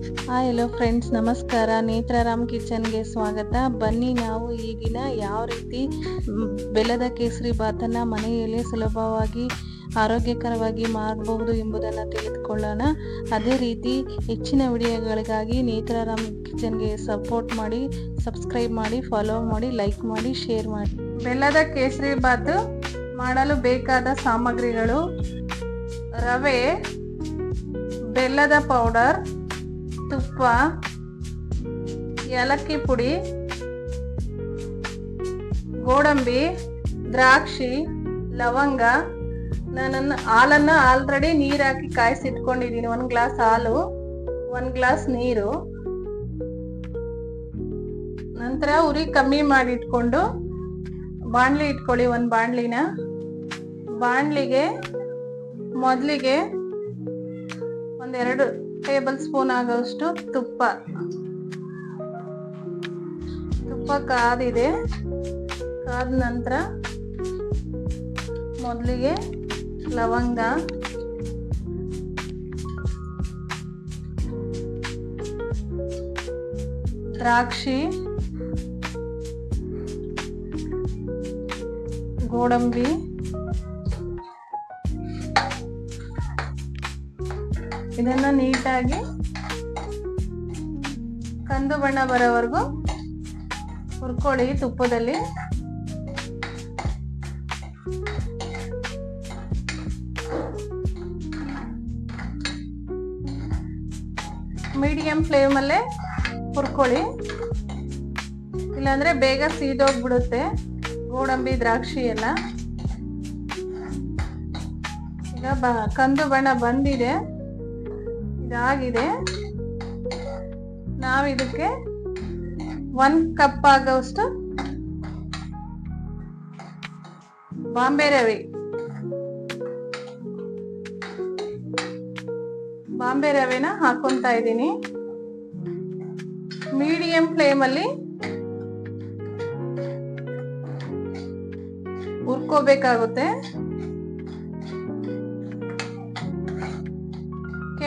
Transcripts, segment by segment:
Hi hello friends ನಮಸ್ಕಾರ. ನೇತ್ರಾರಾಮ್ ಕಿಚನ್ಗೆ ಸ್ವಾಗತ. ಬನ್ನಿ ನಾವು ಈಗಿನ ಯಾವ ರೀತಿ ಬೆಲ್ಲದ ಕೇಸರಿ ಭಾತನ್ನು ಮನೆಯಲ್ಲೇ ಸುಲಭವಾಗಿ, ಆರೋಗ್ಯಕರವಾಗಿ ಮಾಡಬಹುದು ಎಂಬುದನ್ನು ತಿಳಿದುಕೊಳ್ಳೋಣ. ಅದೇ ರೀತಿ ಹೆಚ್ಚಿನ ವಿಡಿಯೋಗಳಿಗಾಗಿ ನೇತ್ರಾರಾಮ್ ಕಿಚನ್ಗೆ ಸಪೋರ್ಟ್ ಮಾಡಿ ಸಬ್ಸ್ಕ್ರೈಬ್ ಮಾಡಿ ಫಾಲೋ ಮಾಡಿ ಲೈಕ್ ಮಾಡಿ ಶೇರ್ ಮಾಡಿ. ಬೆಲ್ಲದ ಕೇಸರಿ ಬಾತ್ ಮಾಡಲು ಬೇಕಾದ ಸಾಮಗ್ರಿಗಳು ರವೆ, ಬೆಲ್ಲದ ಪೌಡರ್ ತುಪ್ಪ, ಏಲಕ್ಕಿ ಪುಡಿ, ಗೋಡಂಬಿ, ದ್ರಾಕ್ಷಿ, ಲವಂಗ. ನಾನು ಹಾಲನ್ನು ಆಲ್ರೆಡಿ ನೀರು ಹಾಕಿ ಕಾಯಿಸಿಟ್ಕೊಂಡಿದ್ದೀನಿ ಒಂದು ಗ್ಲಾಸ್ ಹಾಲು, ಒಂದು ಗ್ಲಾಸ್ ನೀರು. ನಂತರ ಉರಿ ಕಮ್ಮಿ ಮಾಡಿ ಇಟ್ಕೊಂಡು ಬಾಣಲಿ ಇಟ್ಕೊಳ್ಳಿ ಒಂದು ಬಾಣಲಿನ. ಬಾಣಲಿಗೆ ಮೊದಲಿಗೆ ಒಂದೆರಡು ಟೇಬಲ್ ಸ್ಪೂನ್ ಆಗೋಷ್ಟು ತುಪ್ಪ. ತುಪ್ಪ ಕಾದಿದೆ. ಕಾದ ನಂತರ ಮೊದಲಿಗೆ ಲವಂಗ. ದ್ರಾಕ್ಷಿ. ಗೋಡಂಬಿ. ಇದನ್ನ ನೀಟಾಗಿ ಕಂದು ಬಣ್ಣ ಬರೋವರೆಗೂ ಹುರ್ಕೊಳ್ಳಿ ತುಪ್ಪದಲ್ಲಿ. ಮೀಡಿಯಂ ಫ್ಲೇಮಲ್ಲೇ ಹುರ್ಕೊಳ್ಳಿ. ಇಲ್ಲಾಂದ್ರೆ ಬೇಗ ಸೀದೋಗ್ಬಿಡುತ್ತೆ ಗೋಡಂಬಿ, ದ್ರಾಕ್ಷಿ ಎಲ್ಲ. ಈಗ ಬ, ಕಂದು ಬಣ್ಣ ಬಂದಿದೆ. ಇದಾಗಿದೆ. ನಾವು ಇದಕ್ಕೆ ಒಂದ್ ಕಪ್ ಆಗೋಷ್ಟು ಬಾಂಬೆ ರವೆ. ಬಾಂಬೆ ರವೆನ ಹಾಕೊಂತ ಇದ್ದೀನಿ. ಮೀಡಿಯಂ ಫ್ಲೇಮ್ ಅಲ್ಲಿ ಹುರ್ಕೋಬೇಕಾಗುತ್ತೆ.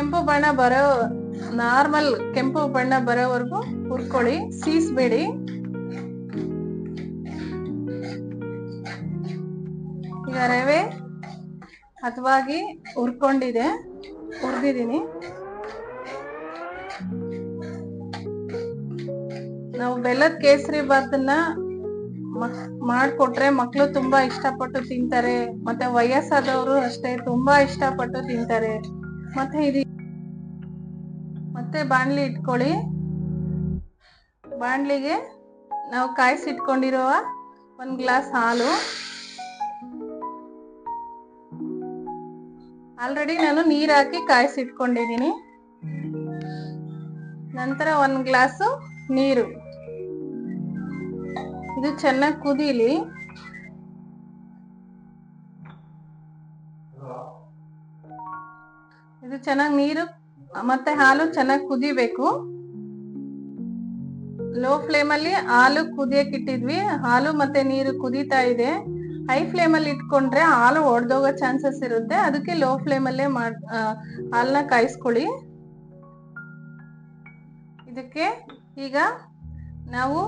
ಕೆಂಪು ಬಣ್ಣ ಬರೋ ನಾರ್ಮಲ್ ಕೆಂಪು ಬಣ್ಣ ಬರೋವರೆಗೂ ಹುರ್ಕೊಳ್ಳಿ, ಸೀಸ್ಬೇಡಿ. ಈಗ ರವೆ ಹದವಾಗಿ ಹುರ್ಕೊಂಡಿದೆ, ಹುರಿದಿದ್ದೀನಿ. ನಾವು ಬೆಲ್ಲದ ಕೇಸರಿ ಬಾತನ್ನ ಮಾಡಿಕೊಟ್ರೆ ಮಕ್ಕಳು ತುಂಬಾ ಇಷ್ಟಪಟ್ಟು ತಿಂತಾರೆ, ಮತ್ತೆ ವಯಸ್ಸಾದವರು ಅಷ್ಟೇ ತುಂಬಾ ಇಷ್ಟಪಟ್ಟು ತಿಂತಾರೆ. ಮತ್ತೆ ಇದು ಮತ್ತೆ ಬಾಣಲಿ ಇಟ್ಕೊಳ್ಳಿ. ಬಾಣಲಿಗೆ ನಾವು ಕಾಯಿಸಿಟ್ಕೊಂಡಿರುವ ಒಂದು ಗ್ಲಾಸ್ ಹಾಲು. ಆಲ್ರೆಡಿ ನಾನು ನೀರ್ ಹಾಕಿ ಕಾಯಿಸಿಟ್ಕೊಂಡಿದ್ದೀನಿ ನಂತರ ಒಂದು ಗ್ಲಾಸು ನೀರು. ಇದು ಚೆನ್ನಾಗಿ ಕುದೀಲಿ. ಇದು ಚೆನ್ನಾಗಿ ನೀರು ಮತ್ತೆ ಹಾಲು ಚೆನ್ನಾಗಿ ಕುದಿಬೇಕು. ಲೋ ಫ್ಲೇಮ್ ಅಲ್ಲಿ ಹಾಲು ಕುದಿಯಕ್ಕೆ ಇಟ್ಟಿದ್ವಿ. ಹಾಲು ಮತ್ತೆ ನೀರು ಕುದೀತಾ ಇದೆ. ಹೈ ಫ್ಲೇಮ್ ಅಲ್ಲಿ ಇಟ್ಕೊಂಡ್ರೆ ಹಾಲು ಒಡೆದೋಗೋ ಚಾನ್ಸಸ್ ಇರುತ್ತೆ. ಅದಕ್ಕೆ ಲೋ ಫ್ಲೇಮ್ ಅಲ್ಲೇ ಮಾಡ್ ಆ, ಹಾಲ್ನ ಕಾಯಿಸ್ಕೊಳ್ಳಿ. ಇದಕ್ಕೆ ಈಗ ನಾವು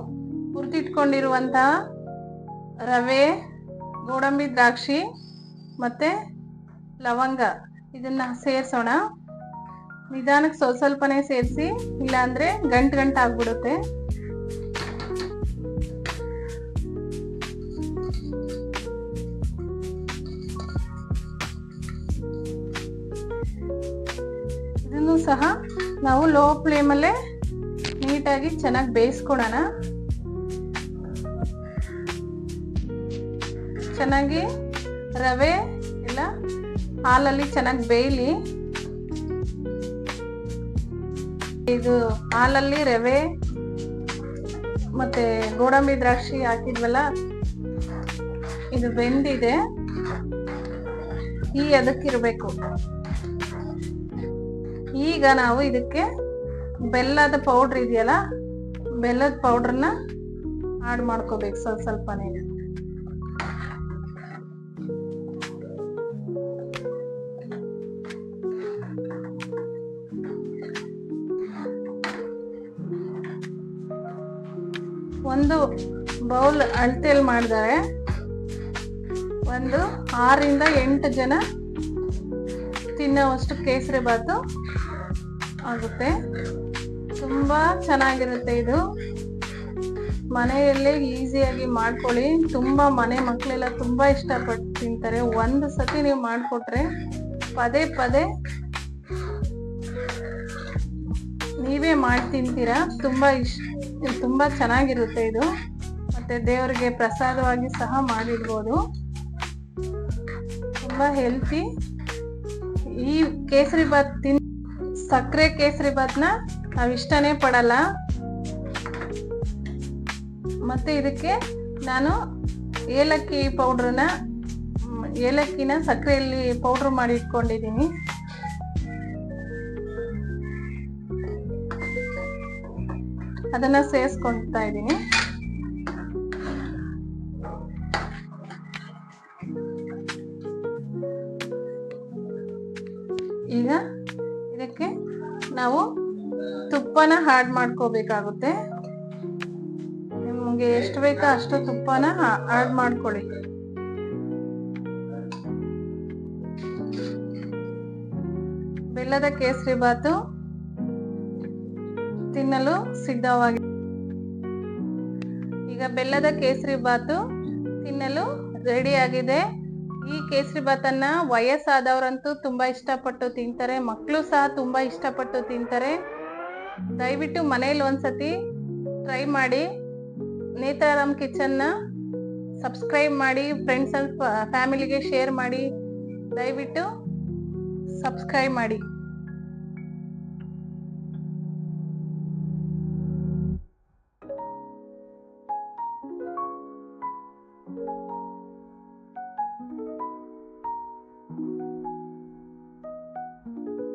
ಹುರಿದಿಟ್ಕೊಂಡಿರುವಂತಹ ರವೆ ಗೋಡಂಬಿ ದ್ರಾಕ್ಷಿ ಮತ್ತೆ ಲವಂಗ ಇದನ್ನ ಸೇರ್ಸೋಣ. ನಿಧಾನಕ್ಕೆ ಸ್ವಲ್ಪ ಸ್ವಲ್ಪನೇ ಸೇರಿಸಿ, ಇಲ್ಲಾಂದ್ರೆ ಗಂಟು ಗಂಟು ಆಗ್ಬಿಡುತ್ತೆ. ಇದನ್ನು ಸಹ ನಾವು ಲೋ ಫ್ಲೇಮಲ್ಲೇ ನೀಟಾಗಿ ಚೆನ್ನಾಗಿ ಬೇಯಿಸ್ಕೊಡೋಣ. ಚೆನ್ನಾಗಿ ರವೆ ಎಲ್ಲ ಹಾಲಲ್ಲಿ ಚೆನ್ನಾಗಿ ಬೇಯಲಿ. ಇದು ಹಾಲಲ್ಲಿ ರವೆ, ಮತ್ತೆ ಗೋಡಂಬಿ ದ್ರಾಕ್ಷಿ ಹಾಕಿದ್ವಲ್ಲ, ಇದು ಬೆಂದಿದೆ. ಈ ಅದಕ್ಕಿರಬೇಕು ಈಗ ನಾವು ಇದಕ್ಕೆ ಬೆಲ್ಲದ ಪೌಡ್ರ್ ಇದೆಯಲ್ಲ, ಬೆಲ್ಲದ ಪೌಡ್ರನ್ನ ಆಡ್ ಮಾಡ್ಕೋಬೇಕು ಸ್ವಲ್ಪ ಸ್ವಲ್ಪನೇ. ಒಂದು ಬೌಲ್ ಅಳತೆಯಲ್ಲಿ ಮಾಡಿದ್ದಾರೆ ಒಂದು ಆರರಿಂದ ಎಂಟು ಜನ ತಿನ್ನೋವಷ್ಟು ಕೇಸರಿ ಬಾತು ಆಗುತ್ತೆ. ತುಂಬ ಚೆನ್ನಾಗಿರುತ್ತೆ ಇದು. ಮನೆಯಲ್ಲೇ ಈಸಿಯಾಗಿ ಮಾಡ್ಕೊಳ್ಳಿ. ತುಂಬ ಮನೆ ಮಕ್ಕಳೆಲ್ಲ ತುಂಬ ಇಷ್ಟಪಟ್ಟು ತಿಂತಾರೆ. ಒಂದು ಸತಿ ನೀವು ಮಾಡಿಕೊಟ್ರೆ ಪದೇ ಪದೇ ನೀವೇ ಮಾಡಿ ತಿಂತೀರಾ? ತುಂಬ ಇಷ್ಟ ತುಂಬ ಚೆನ್ನಾಗಿರುತ್ತೆ ಇದು. ಮತ್ತೆ ದೇವರಿಗೆ ಪ್ರಸಾದವಾಗಿ ಸಹ ಮಾಡಿಡ್ಬೋದು ತುಂಬ ಹೆಲ್ತಿ. ಈ ಕೇಸರಿ ಬಾತ್ ತಿನ್ ಸಕ್ಕರೆ ಕೇಸರಿ ಬಾತ್ನ ನಾವು ಇಷ್ಟನೇ ಪಡಲ್ಲ. ಮತ್ತೆ ಇದಕ್ಕೆ ನಾನು ಏಲಕ್ಕಿ ಪೌಡ್ರನ್ನ ಏಲಕ್ಕಿನ ಸಕ್ಕರೆಯಲ್ಲಿ ಪೌಡ್ರ್ ಮಾಡಿ ಇಟ್ಕೊಂಡಿದ್ದೀನಿ ಅದನ್ನ ಸೇರಿಸ್ಕೊಳ್ತಾ ಇದ್ದೀನಿ. ಈಗ ಇದಕ್ಕೆ ನಾವು ತುಪ್ಪನ ಹಾಡ್ ಮಾಡ್ಕೋಬೇಕಾಗುತ್ತೆ. ನಿಮ್ಗೆ ಎಷ್ಟು ಬೇಕೋ ಅಷ್ಟು ತುಪ್ಪನ ಆಡ್ ಮಾಡ್ಕೊಳ್ಳಿ. ಬೆಲ್ಲದ ಕೇಸರಿ ಬಾತು ತಿನ್ನಲು ಸಿದ್ಧವಾಗಿ ಈಗ ಬೆಲ್ಲದ ಕೇಸರಿ ಬಾತು ತಿನ್ನಲು ರೆಡಿ ಆಗಿದೆ. ಈ ಕೇಸರಿ ಬಾತನ್ನ ವಯಸ್ಸಾದವರಂತೂ ತುಂಬಾ ಇಷ್ಟಪಟ್ಟು ತಿಂತಾರೆ ಮಕ್ಕಳು ಸಹ ತುಂಬಾ ಇಷ್ಟಪಟ್ಟು ತಿಂತಾರೆ. ದಯವಿಟ್ಟು ಮನೇಲಿ ಒಂದ್ಸತಿ ಟ್ರೈ ಮಾಡಿ. ನೇತಾರಾಮ್ ಕಿಚನ್ನ ಸಬ್ಸ್ಕ್ರೈಬ್ ಮಾಡಿ ಫ್ರೆಂಡ್ಸ್ ಫ್ಯಾಮಿಲಿಗೆ ಶೇರ್ ಮಾಡಿ. ದಯವಿಟ್ಟು ಸಬ್ಸ್ಕ್ರೈಬ್ ಮಾಡಿ.